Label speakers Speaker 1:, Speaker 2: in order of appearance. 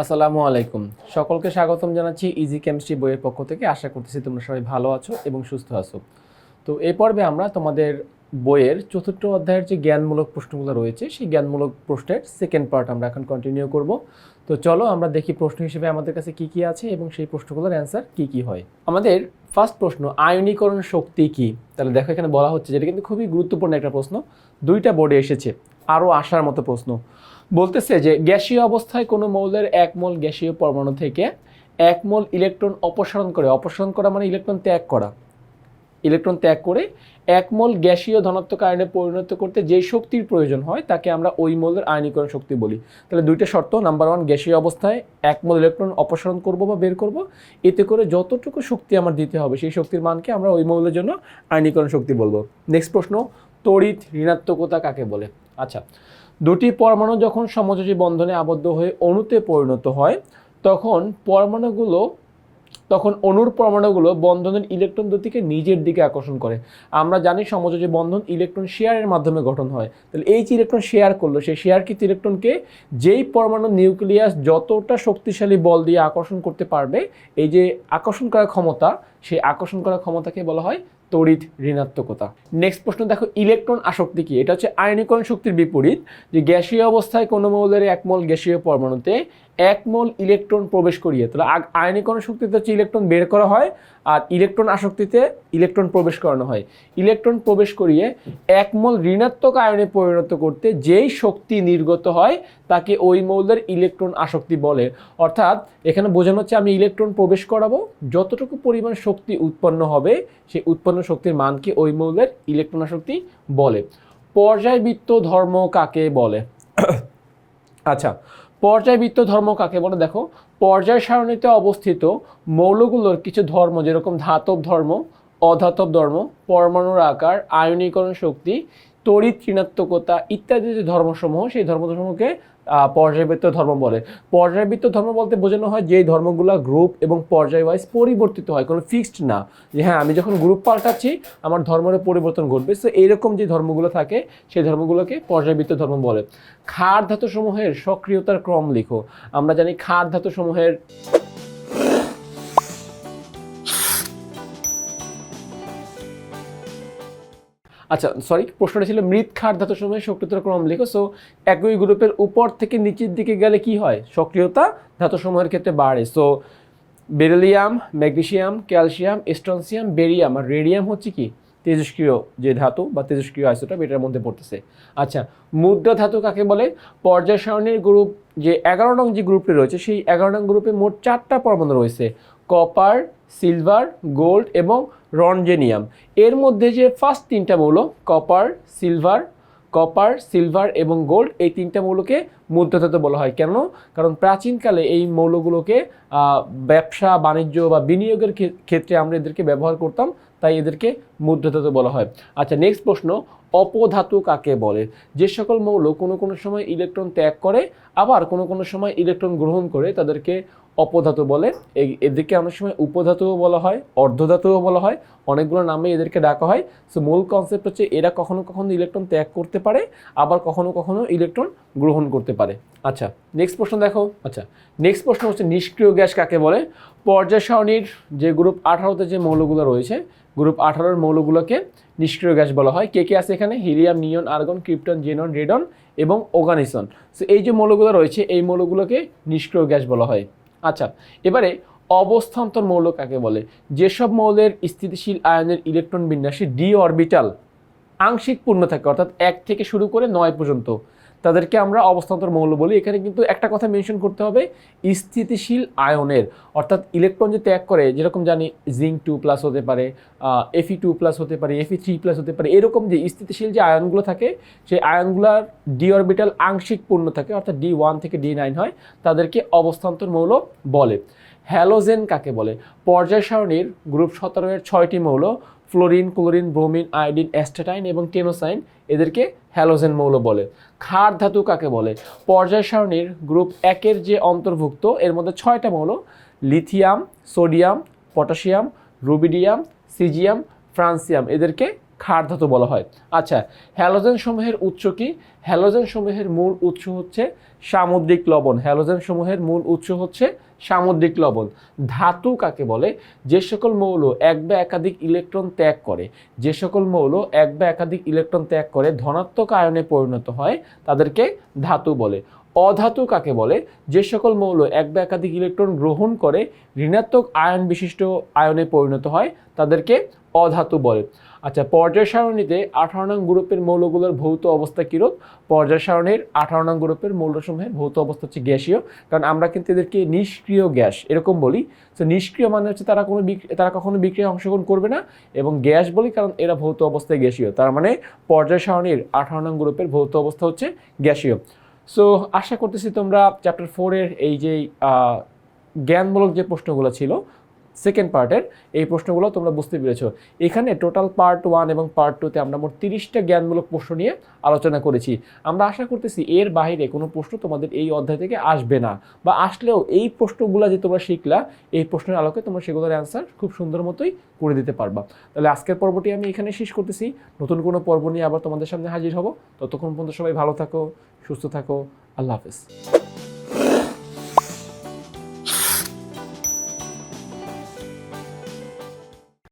Speaker 1: আসসালামু আলাইকুম। সকলকে স্বাগতম জানাচ্ছি ইজি কেমিস্ট্রি বইয়ের পক্ষ থেকে। আশা করতেছি তোমরা সবাই ভালো আছো এবং সুস্থ আছো। তো এই পর্বে আমরা তোমাদের বইয়ের চতুর্থ অধ্যায়ের যে জ্ঞানমূলক প্রশ্নগুলো রয়েছে, সেই জ্ঞানমূলক প্রশ্নের সেকেন্ড পার্ট আমরা এখন কন্টিনিউ করব। তো চলো আমরা দেখি প্রশ্ন হিসেবে আমাদের কাছে কি কি আছে এবং সেই প্রশ্নগুলোর অ্যান্সার কি কি হয়। আমাদের ফার্স্ট প্রশ্ন, আয়নীকরণ শক্তি কি? তাহলে দেখো এখানে বলা হচ্ছে যেটা কিন্তু খুবই গুরুত্বপূর্ণ একটা প্রশ্ন। দুইটা বোর্ডে এসেছে, আরও আসার মতো প্রশ্ন। বলতেছে যে গ্যাসীয় অবস্থায় কোনো মৌলের এক মোল গ্যাসীয় পরমাণু থেকে এক মোল ইলেকট্রন অপসারণ করে। অপসারণ করা মানে ইলেকট্রন ত্যাগ করা। ইলেকট্রন ত্যাগ করে এক মোল গ্যাসীয় ধনাত্মক আয়নে পরিণত করতে যে শক্তির প্রয়োজন হয়, তাকে আমরা ওই মোলের আয়নীকরণ শক্তি বলি। তাহলে দুইটা শর্ত। নাম্বার ওয়ান গ্যাসীয় অবস্থায় এক মোল ইলেকট্রন অপসারণ করব বা বের করব। এতে করে যতটুকু শক্তি আমার দিতে হবে, সেই শক্তির মানকে আমরা ওই মৌলের জন্য আয়নীকরণ শক্তি বলব। নেক্সট প্রশ্ন, তড়িৎ ঋণাত্মকতা কাকে বলে? আচ্ছা দুটি পরমাণু যখন সমযোজী বন্ধনে আবদ্ধ হয়ে অণুতে পরিণত হয়, তখন পরমাণুগুলো, তখন অণুর পরমাণুগুলো বন্ধনের ইলেকট্রন দুটিকে নিজের দিকে আকর্ষণ করে। আমরা জানি সমযোজী বন্ধন ইলেকট্রন শেয়ারের মাধ্যমে গঠন হয়। তাহলে এই যে ইলেকট্রন শেয়ার করল, সেই শেয়ারকৃত ইলেকট্রনকে যেই পরমাণু নিউক্লিয়াস যতটা শক্তিশালী বল দিয়ে আকর্ষণ করতে পারবে, এই যে আকর্ষণ করার ক্ষমতা, সেই আকর্ষণ করার ক্ষমতাকে বলা হয় তড়িৎ ঋণাত্মকতা। নেক্সট প্রশ্ন, দেখো ইলেকট্রন আসক্তি কি? এটা হচ্ছে আয়নীকরণ শক্তির বিপরীত, যে গ্যাসীয় অবস্থায় কোনো মৌলের এক মোল গ্যাসীয় পরমাণুতে এক মোল ইলেকট্রন প্রবেশ করিয়ে, তাহলে আয়নীকরণ শক্তিতে হচ্ছে ইলেকট্রন বের করা হয়, আর ইলেকট্রন আসক্তিতে ইলেকট্রন প্রবেশ করানো হয়। ইলেকট্রন প্রবেশ করিয়ে এক মোল ঋণাত্মক আয়নে পরিণত করতে যেই শক্তি নির্গত হয়, তাকে ওই মৌলের ইলেকট্রন আসক্তি বলে। অর্থাৎ, এখানে বোঝানো হচ্ছে আমি ইলেকট্রন প্রবেশ করাবো, যতটুকু পরিমাণ শক্তি উৎপন্ন হবে, সেই উৎপন্ন শক্তির মানকে ওই মৌলের ইলেকট্রন শক্তি বলে? পর্যায়বৃত্ত ধর্ম কাকে বলে? আচ্ছা পর্যায়বৃত্ত ধর্ম কাকে বলে? দেখো, পর্যায় সারণীতে অবস্থিত মৌলগুলোর কিছু ধর্ম যেরকম ধাতব ধর্ম, অধাতব ধর্ম, পরমাণুর আকার, আয়নীকরণ শক্তি তড়িৎ ঋণাত্মকতা ইত্যাদি যে ধর্মসমূহ, সেই ধর্মসমূহকে পর্যায়বৃত্ত ধর্ম বলে। পর্যায়বৃত্ত ধর্ম বলতে বোঝানো হয় যেই ধর্মগুলো গ্রুপ এবং পর্যায় ওয়াইজ পরিবর্তিত হয়, কোনো ফিক্সড না। যে হ্যাঁ আমি যখন গ্রুপ পাল্টাচ্ছি, আমার ধর্মের পরিবর্তন ঘটবে। সো এইরকম যে ধর্মগুলো থাকে, সেই ধর্মগুলোকে পর্যায়বৃত্ত ধর্ম বলে। ক্ষার ধাতুসমূহের সক্রিয়তার ক্রম লিখো। আমরা জানি ক্ষার ধাতুসমূহের আচ্ছা সরি প্রশ্নটা ছিল মৃৎ ক্ষার ধাতুসমূহের সক্রিয়তার ক্রম লিখো সো একই গ্রুপের উপর থেকে নিচের দিকে গেলে কি হয়? সক্রিয়তা ধাতু সময়ের ক্ষেত্রে বাড়ে। So beryllium magnesium calcium strontium barium আর রেডিয়াম হচ্ছে কি? তেজস্ক্রিয় যে ধাতু বা তেজস্ক্রিয় আইসোটোপ এটার মধ্যে পড়তেছে। আচ্ছা মুদ্রা ধাতু কাকে বলে? পর্যায় সারণীর গ্রুপ যে এগারো নং যে গ্রুপটি রয়েছে, সেই এগারো নং গ্রুপে মোট চারটা পরমাণু রয়েছে। কপার সিলভার, গোল্ড এবং রনজেনিয়াম এর মধ্যে যে ফার্স্ট তিনটা মৌল কপার সিলভার কপার সিলভার এবং গোল্ড এই তিনটা মৌলকে মুদ্রাধাতু বলা হয়। কেন? কারণ প্রাচীনকালে এই মৌলগুলোকে ব্যবসা, বাণিজ্য বা বিনিয়োগের ক্ষে- ক্ষেত্রে আমরা এদেরকে ব্যবহার করতাম, তাই এদেরকে মুদ্রাধাতু বলা হয়। আচ্ছা নেক্সট প্রশ্ন, অপধাতু কাকে বলে? যে সকল মৌল কোনো কোনো সময় ইলেকট্রন ত্যাগ করে, আবার কোনো কোনো সময় ইলেকট্রন গ্রহণ করে, তাদেরকে অপধাতু বলে। এদেরকে অনেক সময় উপধাতুও বলা হয়, অর্ধধাতুও বলা হয়। অনেকগুলো নামে এদেরকে ডাকা হয়। সো মূল কনসেপ্ট হচ্ছে এরা কখনো কখনো ইলেকট্রন ত্যাগ করতে পারে, আবার কখনো কখনো ইলেকট্রন গ্রহণ করতে পারে। আচ্ছা নেক্সট প্রশ্ন দেখো। আচ্ছা নেক্সট প্রশ্ন হচ্ছে নিষ্ক্রিয় গ্যাস কাকে বলে? পর্যায় সারণীর যে গ্রুপ আঠারোতে যে মৌলগুলো রয়েছে গ্রুপ আঠারোর মৌলগুলোকে নিষ্ক্রিয় গ্যাস বলা হয়। কে কে আছে এখানে? Helium, neon, argon, krypton, xenon, radon এবং ওগানিসন সো এই যে মৌলগুলো রয়েছে, এই মৌলগুলোকে নিষ্ক্রিয় গ্যাস বলা হয়। আচ্ছা এবারে অবস্থান্তর মৌল কাকে বলে? যেসব মৌলের স্থিতিশীল আয়নের ইলেকট্রন বিন্যাসে ডি অরবিটাল আংশিক পূর্ণ থাকে, অর্থাৎ এক থেকে শুরু করে নয় পর্যন্ত। তাদেরকে আমরা অবস্থান্তর মৌল বলি। এখানে কিন্তু একটা কথা মেনশন করতে হবে, স্থিতিশীল আয়নের। অর্থাৎ ইলেকট্রন যে ত্যাগ করে, যেরকম জানি জিঙ্ক টু প্লাস হতে পারে এফি টু প্লাস হতে পারে এফি থ্রি প্লাস হতে পারে, এরকম যে স্থিতিশীল যে আয়নগুলো থাকে, সেই আয়নগুলোর ডি অরবিটাল আংশিক পূর্ণ থাকে, অর্থাৎ ডি ওয়ান থেকে ডি নাইন হয়, তাদেরকে অবস্থান্তর মৌল বলে। হ্যালোজেন কাকে বলে? পর্যায় সারণীর গ্রুপ সতেরো এর ছয়টি মৌল fluorine chlorine, bromine, iodine, astatine এবং টেনোসাইন এদেরকে হ্যালোজেন মৌল বলে। ক্ষার ধাতু কাকে বলে? পর্যায় সারণীর গ্রুপ একের যে অন্তর্ভুক্ত, এর মধ্যে ছয়টা মৌল lithium, sodium, potassium, rubidium, caesium, francium এদেরকে ক্ষার ধাতু বলা হয়। আচ্ছা হ্যালোজেন সমূহের উৎস কি? হ্যালোজেন সমূহের মূল উৎস হচ্ছে সামুদ্রিক লবণ। হ্যালোজেন সমূহের মূল উৎস হচ্ছে সামুদ্রিক লবণ। ধাতু কাকে বলে? যে সকল মৌল এক বা একাধিক ইলেকট্রন ত্যাগ করে, যে সকল মৌল এক বা একাধিক ইলেকট্রন ত্যাগ করে ধনাত্মক আয়নে পরিণত হয়, তাদেরকে ধাতু বলে। অধাতু কাকে বলে? যে সকল মৌল এক বা একাধিক ইলেকট্রন গ্রহণ করে ঋণাত্মক আয়ন বিশিষ্ট আয়নে পরিণত হয়, তাদেরকে অধাতু বলে। আচ্ছা পর্যায় সারণীতে আঠারো নং গ্রুপের মৌলগুলোর ভৌত অবস্থা কীরূপ? পর্যায় সারণীর আঠারো নং গ্রুপের মৌলসমূহের ভৌত অবস্থা হচ্ছে গ্যাসীয়, কারণ আমরা কিন্তু এদেরকে নিষ্ক্রিয় গ্যাস এরকম বলি। তো নিষ্ক্রিয় মানে হচ্ছে তারা কোনো তারা কখনো বিক্রিয়ায় অংশগ্রহণ করবে না, এবং গ্যাস বলি কারণ এরা ভৌত অবস্থায় গ্যাসীয়। তার মানে পর্যায় সারণীর আঠারো নং গ্রুপের ভৌত অবস্থা হচ্ছে গ্যাসীয়। সো আশা করতেছি তোমরা চ্যাপ্টার ফোরের এই যে জ্ঞানমূলক যে প্রশ্নগুলো ছিল সেকেন্ড পার্টের এই প্রশ্নগুলো তোমরা বুঝতে পেরেছ। এখানে টোটাল পার্ট ওয়ান এবং পার্ট টুতে আমরা মোট তিরিশটা জ্ঞানমূলক প্রশ্ন নিয়ে আলোচনা করেছি। আমরা আশা করতেছি এর বাইরে কোনো প্রশ্ন তোমাদের এই অধ্যায় থেকে আসবে না বা আসলেও এই প্রশ্নগুলো যে তোমরা শিখলা, এই প্রশ্নের আলোকে তোমরা সেগুলোর অ্যান্সার খুব সুন্দর মতোই করে দিতে পারবা। তাহলে আজকের পর্বটি আমি এখানে শেষ করতেছি। নতুন কোনো পর্ব নিয়ে আবার তোমাদের সামনে হাজির হব। ততক্ষণ পর্যন্ত সবাই ভালো থাকো, সুস্থ থাকো। আল্লাহ হাফেজ।